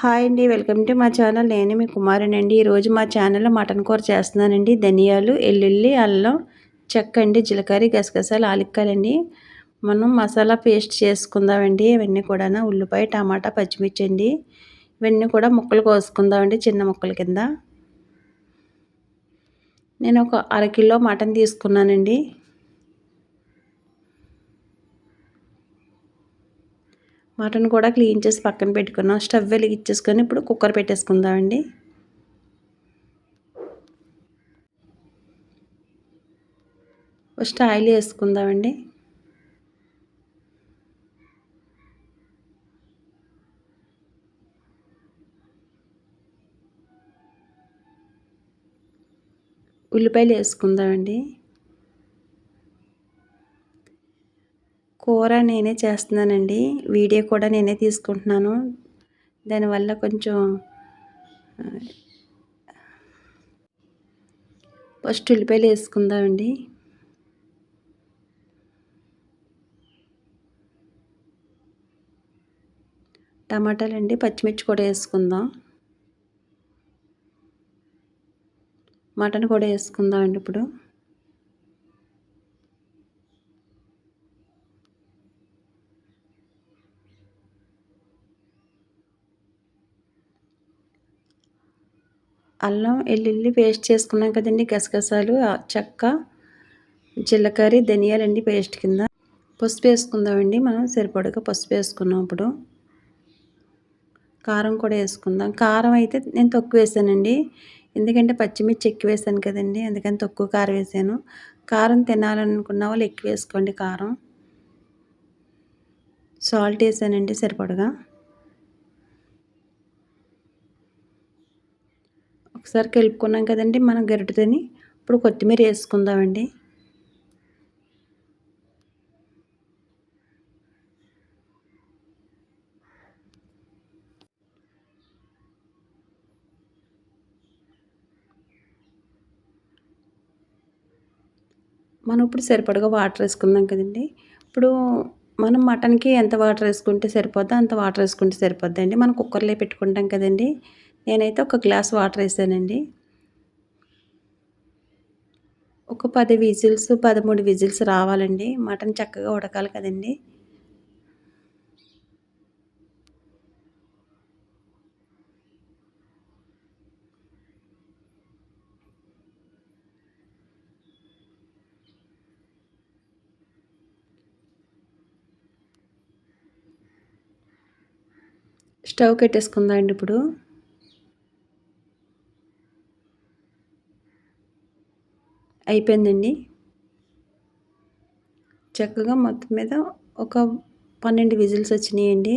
Hi అండి welcome to మా channel. నేను మీ కుమారునండి. ఈరోజు మా ఛానల్లో మటన్ కూర చేస్తున్నానండి. ధనియాలు ఎల్లుల్లి అల్లం చెక్క అండి జీలకర్ర గసగసాలు ఆలిక్కాలండి. మనం మసాలా పేస్ట్ చేసుకుందామండి. ఇవన్నీ కూడా ఉల్లిపాయ టమాటా పచ్చిమిర్చి అండి. ఇవన్నీ కూడా ముక్కలు కోసుకుందామండి చిన్న ముక్కల కింద. నేను ఒక అరకిలో మటన్ తీసుకున్నానండి. మటన్ కూడా క్లీన్ చేసి పక్కన పెట్టుకున్నాం. స్టవ్ వెలిగించేసుకొని ఇప్పుడు కుక్కర్ పెట్టేసుకుందామండి. ఫస్ట్ ఆయిల్ వేసుకుందామండి. ఉల్లిపాయలు వేసుకుందామండి. కూర నేనే చేస్తున్నానండి. వీడియో కూడా నేనే తీసుకుంటున్నాను. దానివల్ల కొంచెం ఫస్ట్ ఉల్లిపాయలు వేసుకుందామండి. టమాటాలు అండి పచ్చిమిర్చి కూడా వేసుకుందాం. మటన్ కూడా వేసుకుందాం అండి ఇప్పుడు. అల్లం వెల్లుల్లి పేస్ట్ చేసుకున్నాం కదండి గసగసాలు చెక్క జీలకర్ర ధనియాలండి పేస్ట్ కింద. పసుపు వేసుకుందామండి మనం సరిపడగా పసుపు వేసుకున్నాం ఇప్పుడు. కారం కూడా వేసుకుందాం. కారం అయితే నేను తక్కువ వేసానండి. ఎందుకంటే పచ్చిమిర్చి ఎక్కువ వేసాను కదండి అందుకని తక్కువ కారం వేసాను. కారం తినాలనుకున్న వాళ్ళు ఎక్కువ వేసుకోండి కారం. సాల్ట్ వేసానండి సరిపడగా. ఒకసారి కలుపుకున్నాం కదండి మనం గరిటెని ఇప్పుడు కొత్తిమీర వేసుకుందామండి. మనం ఇప్పుడు సరిపడగా వాటర్ వేసుకుందాం కదండి. ఇప్పుడు మనం మటన్కి ఎంత వాటర్ వేసుకుంటే సరిపోద్దో అంత వాటర్ వేసుకుంటే సరిపోద్ది అండి మనం కుక్కర్లో పెట్టుకుంటాం కదండి. నేనైతే ఒక గ్లాస్ వాటర్ వేసానండి. ఒక పది విజిల్స్ పదమూడు విజిల్స్ రావాలండి. మటన్ చక్కగా ఉడకాలి కదండి. స్టవ్ కట్టేసుకుందాం అండి ఇప్పుడు. అయిపోయిందండి. చక్కగా మొత్తం మీద ఒక పన్నెండు విజిల్స్ వచ్చినాయండి.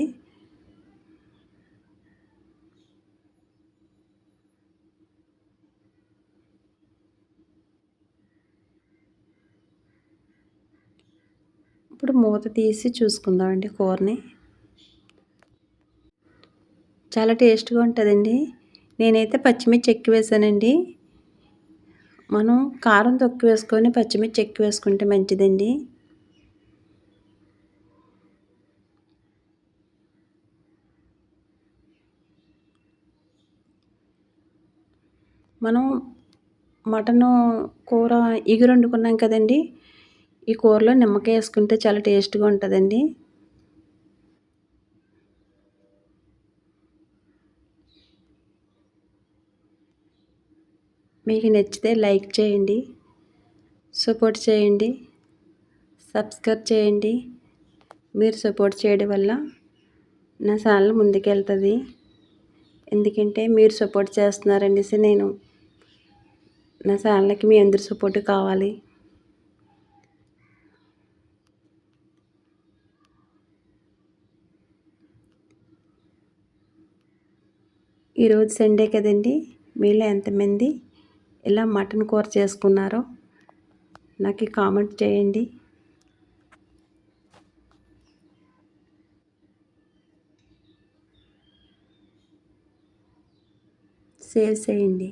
ఇప్పుడు మూత తీసి చూసుకుందామండి కూరని. చాలా టేస్ట్గా ఉంటుందండి. నేనైతే పచ్చిమిర్చి ఎక్కువ వేసానండి మనం కారం తక్కువ వేసుకొని పచ్చిమిర్చి ఎక్కువ వేసుకుంటే మంచిదండి. మనం మటను కూర ఇగురు వండుకున్నాం కదండి. ఈ కూరలో నిమ్మకాయ వేసుకుంటే చాలా టేస్ట్గా ఉంటుందండి. మీకు నచ్చితే లైక్ చేయండి సపోర్ట్ చేయండి సబ్స్క్రైబ్ చేయండి. మీరు సపోర్ట్ చేయడం వల్ల నా ఛానల్ ముందుకెళ్తుంది. ఎందుకంటే మీరు సపోర్ట్ చేస్తున్నారనేసి నేను నా ఛానల్కి మీ అందరి సపోర్ట్ కావాలి. ఈరోజు సండే కదండి. మీలో ఎంతమంది ఎలా మటన్ కూర చేసుకున్నారో నాకు కామెంట్ చేయండి. సేవ్ చేయండి.